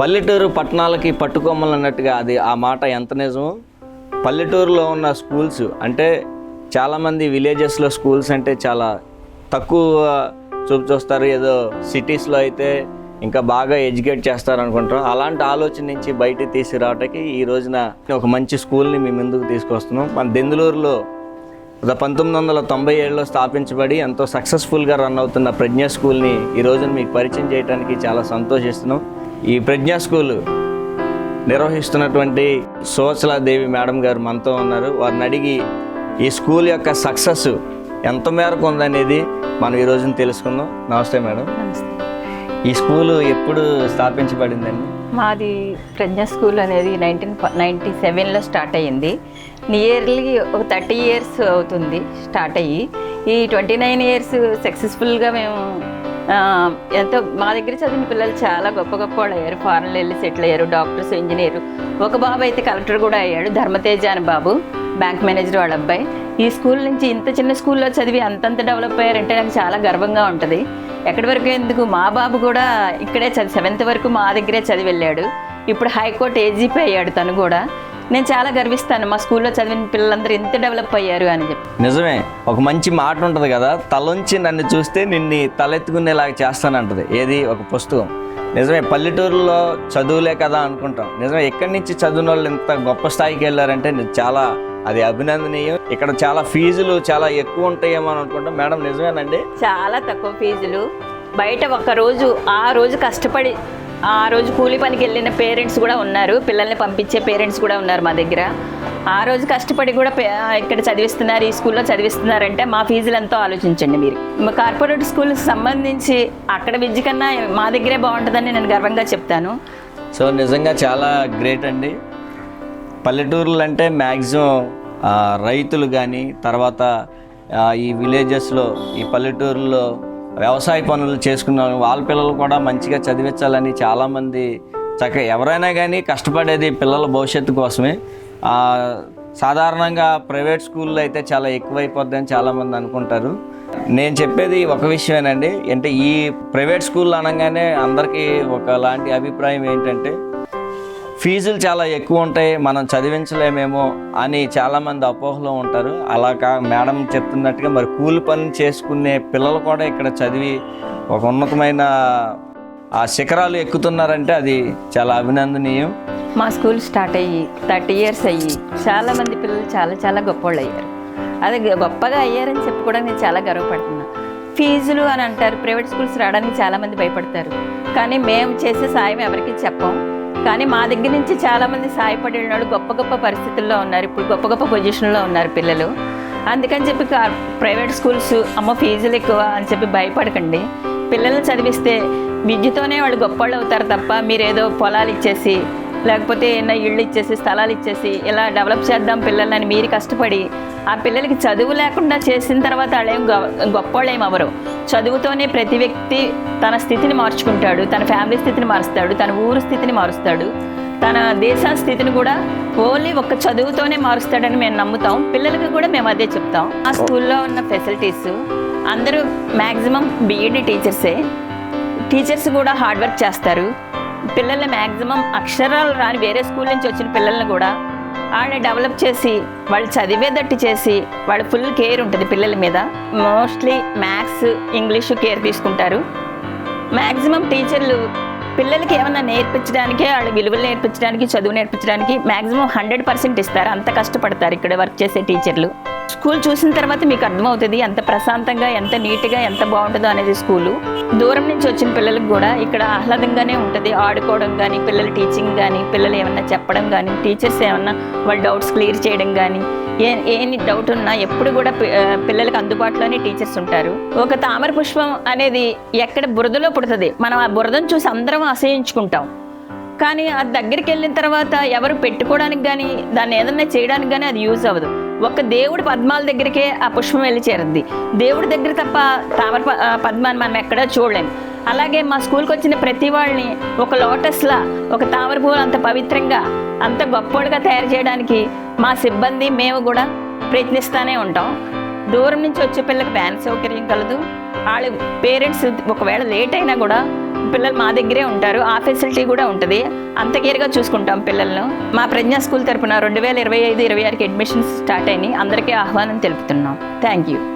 పల్లెటూరు పట్టణాలకి పట్టుకొమ్మలు అన్నట్టుగా అది ఆ మాట ఎంత నిజమో. పల్లెటూరులో ఉన్న స్కూల్స్ అంటే చాలామంది విలేజెస్లో స్కూల్స్ అంటే చాలా తక్కువ చూపు చూస్తారు ఏదో సిటీస్లో అయితే ఇంకా బాగా ఎడ్యుకేట్ చేస్తారు అనుకుంటాం అలాంటి ఆలోచన నుంచి బయటికి తీసుకురావటానికి ఈ రోజున ఒక మంచి స్కూల్ని మీ ముందుకు తీసుకొస్తున్నాం? మన దెందులూరులో పంతొమ్మిది వందల తొంభై ఏడులో స్థాపించబడి ఎంతో సక్సెస్ఫుల్గా రన్ అవుతున్న ప్రజ్ఞా స్కూల్ని ఈ రోజున మీకు పరిచయం చేయడానికి చాలా సంతోషిస్తున్నాం. ఈ ప్రజ్ఞా స్కూల్ నిర్వహిస్తున్నటువంటి దేవి మేడం గారు మనతో ఉన్నారు. వారిని అడిగి ఈ స్కూల్ యొక్క సక్సెస్ ఎంత మేరకు ఉందనేది మనం ఈ రోజున తెలుసుకుందాం. నమస్తే మేడం. నమస్తే. ఈ స్కూల్ ఎప్పుడు స్థాపించబడిందండి? మాది ప్రజ్ఞ స్కూల్ అనేది నైన్టీన్ నైంటీ సెవెన్లో స్టార్ట్ అయ్యింది. నియర్లీ ఒక థర్టీ ఇయర్స్ అవుతుంది స్టార్ట్ అయ్యి. ఈ ట్వంటీ నైన్ ఇయర్స్ సక్సెస్ఫుల్గా మేము ఎంతో మా దగ్గర చదివిన పిల్లలు చాలా గొప్ప గొప్ప వాళ్ళు అయ్యారు. ఫారెన్లో వెళ్ళి సెటిల్ అయ్యారు. Doctors engineer. ఒక బాబు అయితే కలెక్టర్ కూడా అయ్యాడు. ధర్మతేజ అని బాబు బ్యాంక్ మేనేజర్ వాళ్ళ అబ్బాయి. ఈ స్కూల్ నుంచి ఇంత చిన్న స్కూల్లో చదివి అంతంత డెవలప్ అయ్యారంటే నాకు చాలా గర్వంగా ఉంటుంది. ఎక్కడి వరకు ఎందుకు? మా బాబు కూడా ఇక్కడే చదివి సెవెంత్ వరకు మా దగ్గరే చదివి వెళ్ళాడు. ఇప్పుడు హైకోర్టు ఏజీపీ అయ్యాడు తను కూడా. నేను చాలా గర్విస్తాను మా స్కూల్లో చదివిన పిల్లలందరూ ఇంత డెవలప్ అయ్యారు అని చెప్పి. నిజమే ఒక మంచి మాట ఉంటుంది కదా తలొంచి నన్ను చూస్తే నిన్ను తలెత్తుకునేలాగా చేస్తానంటది. ఏది? ఒక పుస్తకం. నిజమే పల్లెటూరులో చదువులే కదా అనుకుంటాం. నిజమే ఎక్కడి నుంచి చదివిన వాళ్ళు ఇంత గొప్ప స్థాయికి వెళ్ళారంటే చాలా అది అభినందనీయం. ఇక్కడ చాలా ఫీజులు చాలా ఎక్కువ ఉంటాయేమో అని అనుకుంటాం. మేడం నిజమేనండి? చాలా తక్కువ ఫీజులు. బయట ఒక రోజు ఆ రోజు కష్టపడి ఆ రోజు కూలి పనికి వెళ్ళిన పేరెంట్స్ కూడా ఉన్నారు. పిల్లల్ని పంపించే పేరెంట్స్ కూడా ఉన్నారు మా దగ్గర. ఆ రోజు కష్టపడి కూడా పే- ఇక్కడ చదివిస్తున్నారు ఈ స్కూల్లో చదివిస్తున్నారంటే మా ఫీజులు ఎంతో ఆలోచించండి మీరు. కార్పొరేట్ స్కూల్కి సంబంధించి అక్కడ విద్య కన్నా మా దగ్గరే బాగుంటుందని నేను గర్వంగా చెప్తాను. సో నిజంగా చాలా గ్రేట్ అండి. పల్లెటూర్లు అంటే మ్యాక్సిమం రైతులు కానీ తర్వాత ఈ విలేజెస్లో ఈ పల్లెటూరులో వ్యవసాయ పనులు చేసుకున్నారు. వాళ్ళ పిల్లలు కూడా మంచిగా చదివించాలని చాలామంది చక్కగా ఎవరైనా కానీ కష్టపడేది పిల్లల భవిష్యత్తు కోసమే. సాధారణంగా ప్రైవేట్ స్కూల్లో అయితే చాలా ఎక్కువైపోద్దని చాలామంది అనుకుంటారు. నేను చెప్పేది ఒక విషయమేనండి. అంటే ఈ ప్రైవేట్ స్కూల్ అనగానే అందరికీ ఒకలాంటి అభిప్రాయం ఏంటంటే ఫీజులు చాలా ఎక్కువ ఉంటాయి మనం చదివించలేమేమో అని చాలామంది అపోహలో ఉంటారు. అలా కా మేడం చెప్తున్నట్టుగా మరి కూలి పని చేసుకునే పిల్లలు కూడా ఇక్కడ చదివి ఒక ఉన్నతమైన ఆ శిఖరాలు ఎక్కుతున్నారంటే అది చాలా అభినందనీయం. మా స్కూల్ స్టార్ట్ అయ్యి థర్టీ ఇయర్స్ అయ్యి చాలామంది పిల్లలు చాలా చాలా గొప్పవాళ్ళు అయ్యారు. అదే గొప్పగా అయ్యారని చెప్పి కూడా నేను చాలా గర్వపడుతున్నా. ఫీజులు అని అంటారు ప్రైవేట్ స్కూల్స్ రావడానికి చాలామంది భయపడతారు. కానీ మేము చేసే సాయం ఎవరికి చెప్పం. కానీ మా దగ్గర నుంచి చాలా మంది సాయపడి వాళ్ళు గొప్ప గొప్ప పరిస్థితుల్లో ఉన్నారు. ఇప్పుడు గొప్ప గొప్ప పొజిషన్లో ఉన్నారు పిల్లలు. అందుకని చెప్పి కా- ప్రైవేట్ స్కూల్స్ అమ్మ ఫీజులు ఎక్కువ అని చెప్పి భయపడకండి. పిల్లల్ని చదివిస్తే విద్యతోనే వాళ్ళు గొప్పవాళ్ళు అవుతారు తప్ప మీరు ఏదో పొలాలు ఇచ్చేసి లేకపోతే ఏమైనా ఇళ్ళు ఇచ్చేసి స్థలాలు ఇచ్చేసి ఇలా డెవలప్ చేద్దాం పిల్లలని మీరు కష్టపడి ఆ పిల్లలకి చదువు లేకుండా చేసిన తర్వాత వాళ్ళేం గొప్పవాళ్ళేం అవరు చదువుతోనే ప్రతి వ్యక్తి తన స్థితిని మార్చుకుంటాడు తన ఫ్యామిలీ స్థితిని మారుస్తాడు తన ఊరు స్థితిని మారుస్తాడు. తన దేశ స్థితిని కూడా ఓన్లీ ఒక్క చదువుతోనే మారుస్తాడని మేము నమ్ముతాం. పిల్లలకి కూడా మేము అదే చెప్తాం. ఆ స్కూల్లో ఉన్న ఫెసిలిటీస్ అందరూ మ్యాక్సిమం బీఈడి టీచర్సే టీచర్స్ కూడా హార్డ్ వర్క్ చేస్తారు. పిల్లల్ని మ్యాక్సిమం అక్షరాలు రాని వేరే స్కూల్ నుంచి వచ్చిన పిల్లల్ని కూడా వాళ్ళని డెవలప్ చేసి వాళ్ళు చదివేదట్టు చేసి వాళ్ళ ఫుల్ కేర్ ఉంటుంది పిల్లల మీద. మోస్ట్లీ మ్యాథ్స్ ఇంగ్లీషు కేర్ తీసుకుంటారు. మ్యాక్సిమం టీచర్లు పిల్లలకి ఏమన్నా నేర్పించడానికే వాళ్ళ విలువలు నేర్పించడానికి చదువు నేర్పించడానికి మ్యాక్సిమం హండ్రెడ్ పర్సెంట్ ఇస్తారు. అంత కష్టపడతారు ఇక్కడ వర్క్ చేసే టీచర్లు. స్కూల్ చూసిన తర్వాత మీకు అర్థమవుతుంది ఎంత ప్రశాంతంగా ఎంత నీట్గా ఎంత బాగుంటుందో అనేది స్కూలు. దూరం నుంచి వచ్చిన పిల్లలకు కూడా ఇక్కడ ఆహ్లాదంగానే ఉంటుంది. ఆడుకోవడం కానీ పిల్లల టీచింగ్ కానీ పిల్లలు ఏమన్నా చెప్పడం కానీ టీచర్స్ ఏమన్నా వాళ్ళ డౌట్స్ క్లియర్ చేయడం కానీ ఏ ఏని డౌట్ ఉన్నా ఎప్పుడు కూడా పిల్లలకు అందుబాటులోనే టీచర్స్ ఉంటారు. ఒక తామర పుష్పం అనేది ఎక్కడ బురదలో పుడుతుంది. మనం ఆ బురదను చూసి అందరం అసహించుకుంటాం కానీ అది దగ్గరికి వెళ్ళిన తర్వాత ఎవరు పెట్టుకోవడానికి కానీ దాన్ని ఏదన్నా చేయడానికి కానీ అది యూజ్ అవ్వదు. ఒక దేవుడి పద్మాల దగ్గరికే ఆ పుష్పం వెళ్ళి చేరుద్ది దేవుడి దగ్గర తప్ప తామర పద్మాన్ని మనం ఎక్కడా చూడలేము అలాగే మా స్కూల్కి వచ్చిన ప్రతి వాళ్ళని ఒక లోటస్లా ఒక తామర పువ్వులు అంత పవిత్రంగా అంత గొప్పగా తయారు చేయడానికి మా సిబ్బంది మేము కూడా ప్రయత్నిస్తూనే ఉంటాం. దూరం నుంచి వచ్చే పిల్లలకు వ్యాన్ సౌకర్యం కలదు. వాళ్ళ పేరెంట్స్ ఒకవేళ లేట్ అయినా కూడా పిల్లలు మా దగ్గరే ఉంటారు. ఆ ఫెసిలిటీ కూడా ఉంటుంది. అంత కేర్గా చూసుకుంటాం పిల్లలను. మా ప్రజ్ఞా స్కూల్ తరపున రెండు వేల ఇరవై ఐదు ఇరవై ఆరుకి అడ్మిషన్స్ స్టార్ట్ అయినాయి. అందరికీ ఆహ్వానం తెలుపుతున్నాం. Thank you